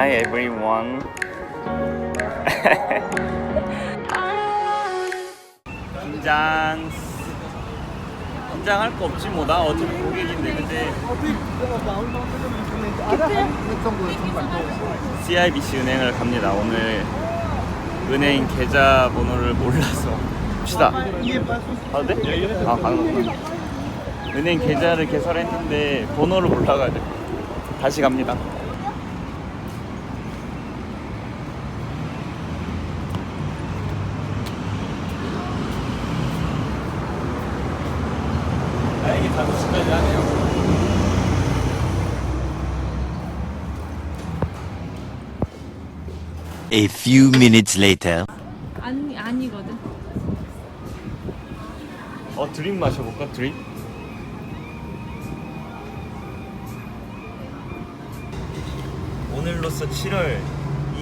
Hi everyone. 긴장. 긴장할 거 없지 뭐나 어차피 고객인데 근데 CIBC 은행을 갑니다. 오늘 은행 계좌 번호를 몰라서 봅시다. 가도 돼? 아 가는 거구나. 은행 계좌를 개설했는데 번호를 몰라가지고 다시 갑니다. 다행히 5시까지 하네요. A few minutes later. 아니 아니거든. 어 드림 마셔볼까 드림? 오늘로써 7월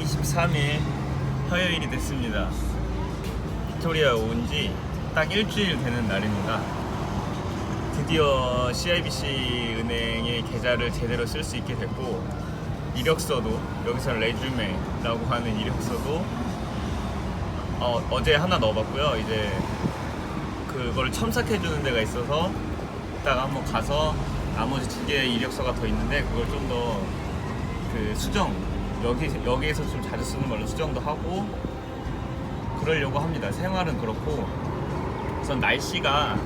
23일 화요일이 됐습니다. 빅토리아 온 지 딱 일주일 되는 날입니다. 드디어 CIBC 은행의 계좌를 제대로 쓸 수 있게 됐고 이력서도 여기서 레주메라고 하는 이력서도 어, 어제 하나 넣어봤고요. 이제 그걸 첨삭해 주는 데가 있어서 이따가 한번 가서 나머지 두 개의 이력서가 더 있는데 그걸 좀 더 그 수정 여기 여기에서 좀 자주 쓰는 걸로 수정도 하고 그러려고 합니다. 생활은 그렇고 우선 날씨가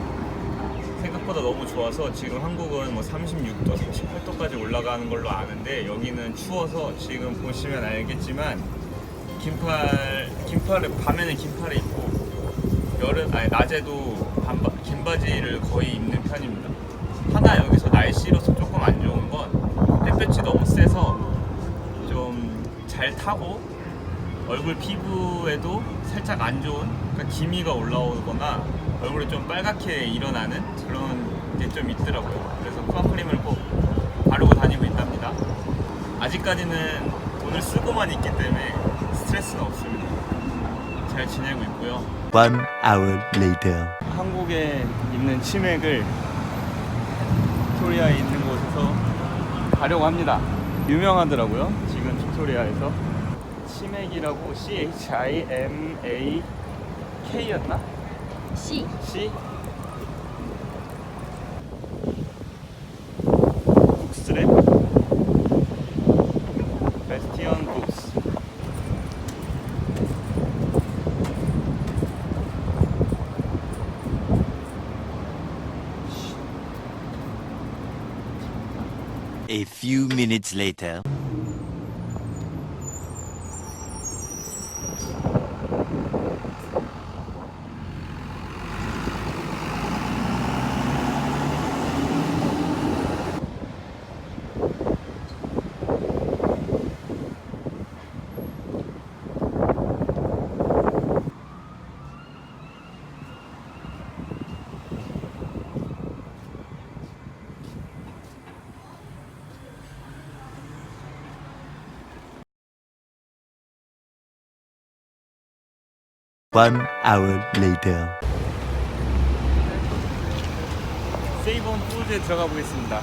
생각보다 너무 좋아서 지금 한국은 뭐 36도, 38도까지 올라가는 걸로 아는데 여기는 추워서 지금 보시면 알겠지만 긴팔 긴팔을 밤에는 긴팔을 입고 여름 아니 낮에도 반바, 긴 바지를 거의 입는 편입니다. 하나 여기서 날씨로서 조금 안 좋은 건 햇볕이 너무 세서 좀 잘 타고 얼굴 피부에도 살짝 안 좋은 그러니까 기미가 올라오거나 얼굴이 좀 빨갛게 일어나는 그런 게 좀 있더라고요. 그래서 쿠아크림을 꼭 바르고 다니고 있답니다. 아직까지는 돈을 쓰고만 있기 때문에 스트레스는 없습니다. 잘 지내고 있고요. One hour later. 한국에 있는 치맥을 빅토리아에 있는 곳에서 가려고 합니다. 유명하더라고요. 지금 빅토리아에서 치맥이라고 C H I M A K였나? C C 북스랩 베스티언 북스 A few minutes later. One hour later. 세이본 푸드에 들어가 보겠습니다.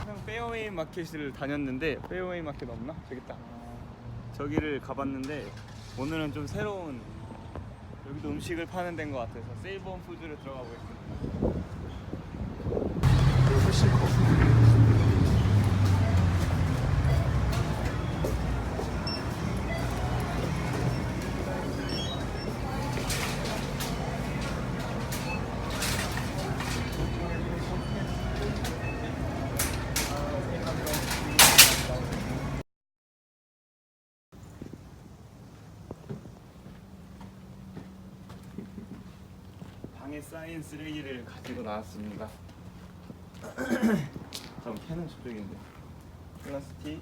그냥 페어웨이 마켓을 다녔는데 페어웨이 마켓 없나? 저기 있다. 저기를 가봤는데 오늘은 좀 새로운 여기도 음식을 파는 데인 것 같아서 세이본 푸드를 들어가 보겠습니다. 훨씬 커. 쌓인 쓰레기를 가지고 나왔습니다. 잠 캔은 저쪽인데. 플라스틱.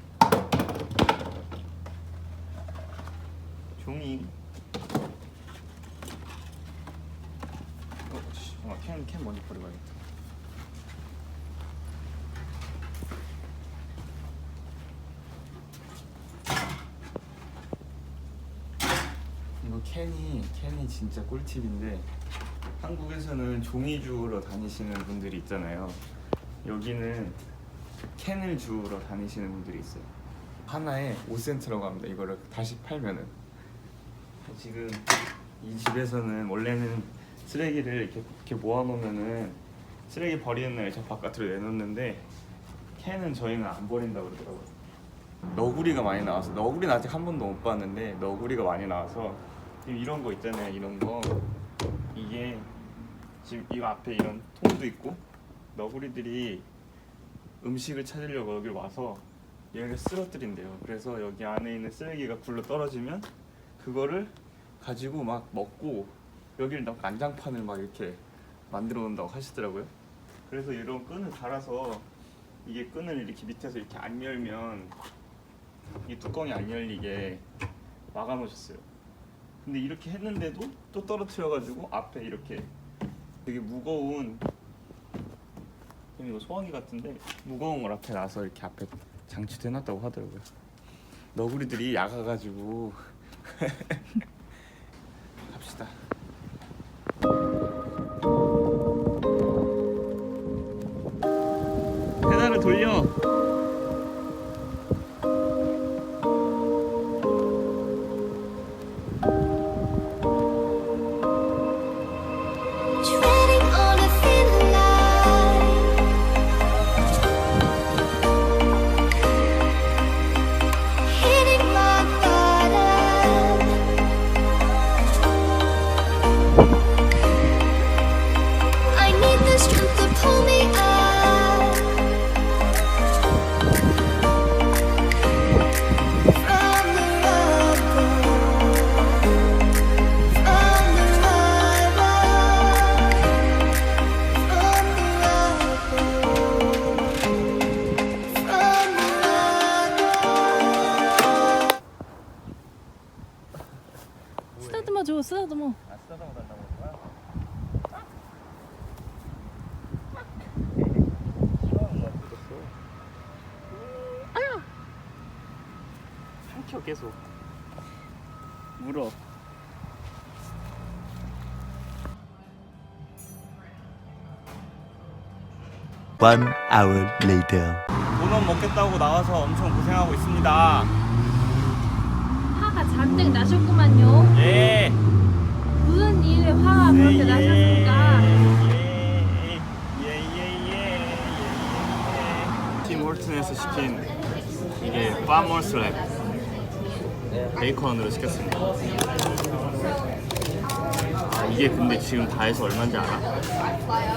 종이. 어, 캔, 캔 먼저 버려봐야겠다. 이거 캔이 캔이 진짜 꿀팁인데 한국에서는 종이 주우러 다니시는 분들이 있잖아요. 여기는 캔을 주우러 다니시는 분들이 있어요. 하나에 5센트라고 합니다. 이거를 다시 팔면은 지금 이 집에서는 원래는 쓰레기를 이렇게, 이렇게 모아놓으면은 쓰레기 버리는 날 저 바깥으로 내놓는데 캔은 저희는 안 버린다고 그러더라고요. 너구리가 많이 나와서 너구리는 아직 한 번도 못 봤는데 너구리가 많이 나와서 지금 이런 거 있잖아요. 이런 거 이게 지금 이 앞에 이런 통도 있고 너구리들이 음식을 찾으려고 여기 와서 얘를 쓰러뜨린대요. 그래서 여기 안에 있는 쓰레기가 굴러 떨어지면 그거를 가지고 막 먹고 여기를 막 난장판을 막 이렇게 만들어 놓는다고 하시더라고요. 그래서 이런 끈을 달아서 이게 끈을 이렇게 밑에서 이렇게 안 열면 이 뚜껑이 안 열리게 막아 놓으셨어요. 근데 이렇게 했는데도 또 떨어뜨려 가지고 앞에 이렇게 되게 무거운 이거 소화기 같은데 무거운 걸 앞에 놔서 이렇게 앞에 장치도 해놨다고 하더라고요. 너구리들이 약아가지고 갑시다. 페달을 돌려. 계속. 물어. One hour later. 도넛 먹겠다고 나와서 엄청 고생하고 있습니다. 화가 잔뜩 나셨구만요 예. 무슨 일에 화가 그렇게 나셨습니까 예 예 예 예예 팀 홀튼에서 시킨 이게 파머스 랩 베이컨으로 시켰습니다. 아, 이게 근데 지금 다 해서 얼마인지 알아?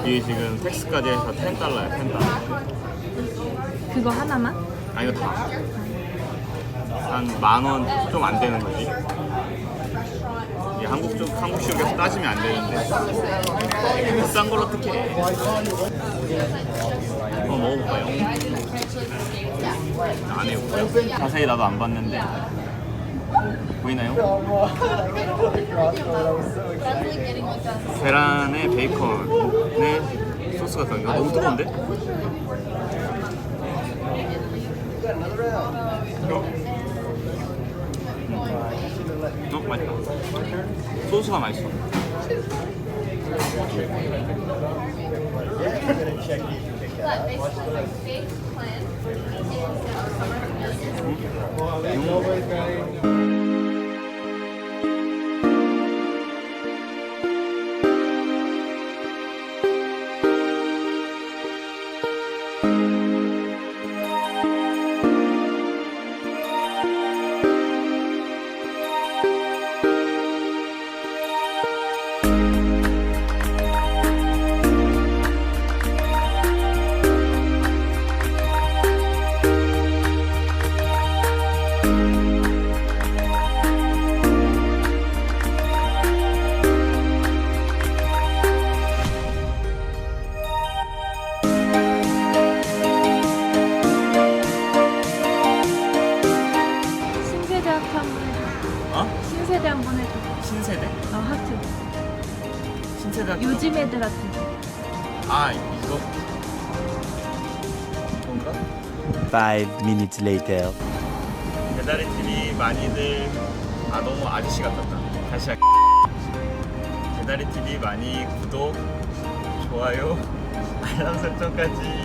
이게 지금 텍스까지 해서 10달러야 10달러. 그거 하나만? 아 이거 다. 한 만 원 좀 안 되는 거지. 이게 한국 쪽 한국 시국에서 따지면 안 되는데 비싼 걸 어떻게 해? 한번 먹어볼까요? 안 해요. 자세히 나도 안 봤는데 보이나요? 계란에 베이컨에 소스가 들어가. 너무 뜨거운데? 어 맛있다. 소스가 맛있어. 신 하트 아 이거. 이건가? Five minutes later. 배달의 팀이 많이들. 아 너무 아저씨 같았다. 다시 할게. 배다리 TV 많이 구독, 좋아요, 알람 설정까지